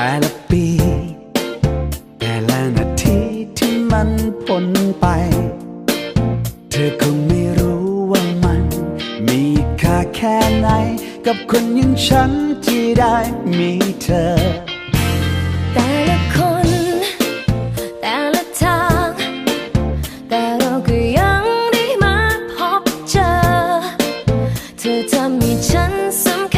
แต่ละปี แต่ละนาทีที่มันพ้นไป เธอคงไม่รู้ว่ามัน มีค่าแค่ไหน กับคนอย่างฉันที่ได้มีเธอ แต่ละคน แต่ละทาง แต่เราก็ยังได้มาพบเจอ เธอทำให้ฉันสำคัญ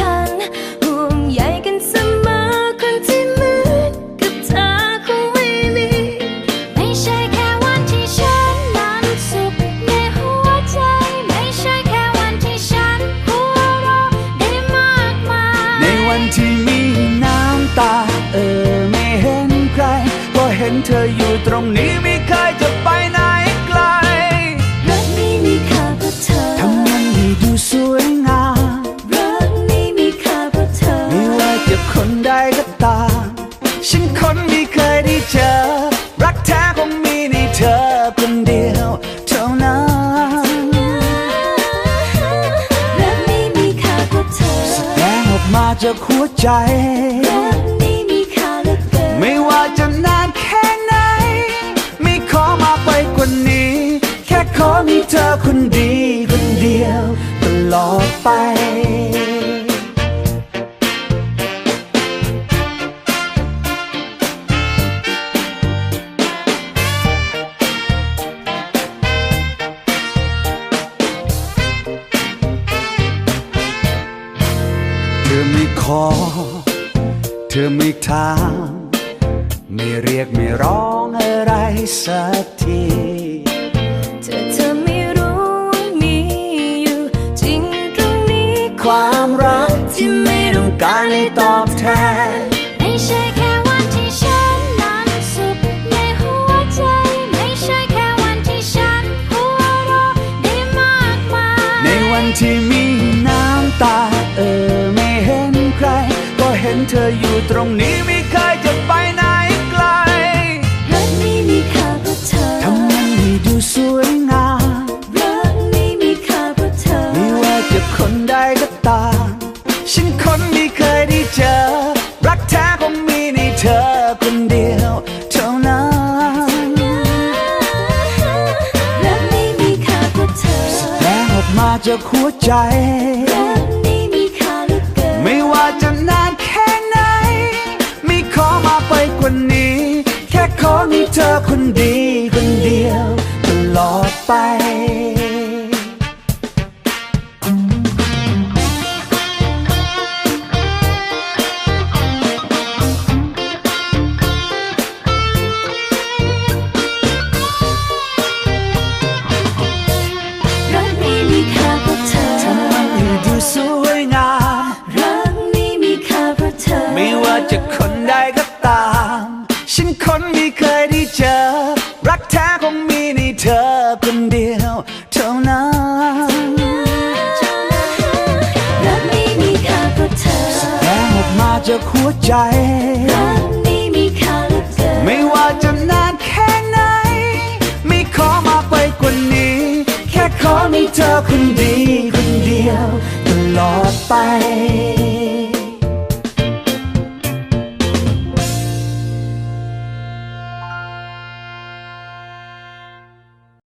ที่มีน้ำตา เออไม่เห็นใครก็เห็นเธออยู่ตรงนี้ไม่เคยจะไปไหนไกลรักนี้มีค่าเพราะเธอทำมันให้ดูสวยงามรักนี้มีค่าเพราะเธอไม่ว่าจะคนใดก็ตามฉันคนไม่เคยได้เจอ จากหัวใจรักนี้มีค่าเหลือเกินไม่ว่าจะนานแค่ไหน ไม่ขอมากไปกว่านี้ แค่ขอมีเธอคนดีคน อไม่ขอ เธอไม่ถาม ไม่เรียกไม่ร้องอะไรสักทีเธอเธอไม่รู้ว่ามีอยู่ จริงตรงนี้ความรักที่ไม่ต้องการให้ตอบแทนไม่ใช่แค่วันที่ฉันนั้นสุขในหัวใจ ไม่ใช่แค่วันที่ฉันหัวเราะได้มากมายในวันที่มี ห็นเธออยู่ตรงนี้ไม่เคยจะไปไหนไกลรักนี้มีค่าเพราะเธอทำมันให้ดูสวยงามรักนี้มีค่าเพราะเธอไม่ว่าจะคนใดก็ตามฉันคนไม่เคยได้เจอ รักแท้คงมีในเธอคนเดียวเท่านั้นรักนี้มีค่าเพราะเธอแรงออกมาจากหัวใจรักนี้มีค่าเหลือเกินไม่ว่าจะ เธอคนดีคนเดียวตลอดไป ไม่เคยได้เจอ รักแท้คงมีในเธอคนเดียวเท่านั้นรักนี้มีค่าเพราะเธอแรงออกมาจากหัวใจรักนี้มีค่าเหลือเกินไม่ว่าจะนานแค่ไหน ไม่ขอมาไปกว่านี้ แค่ขอมีเธอคนดีคนเดียวตลอดไป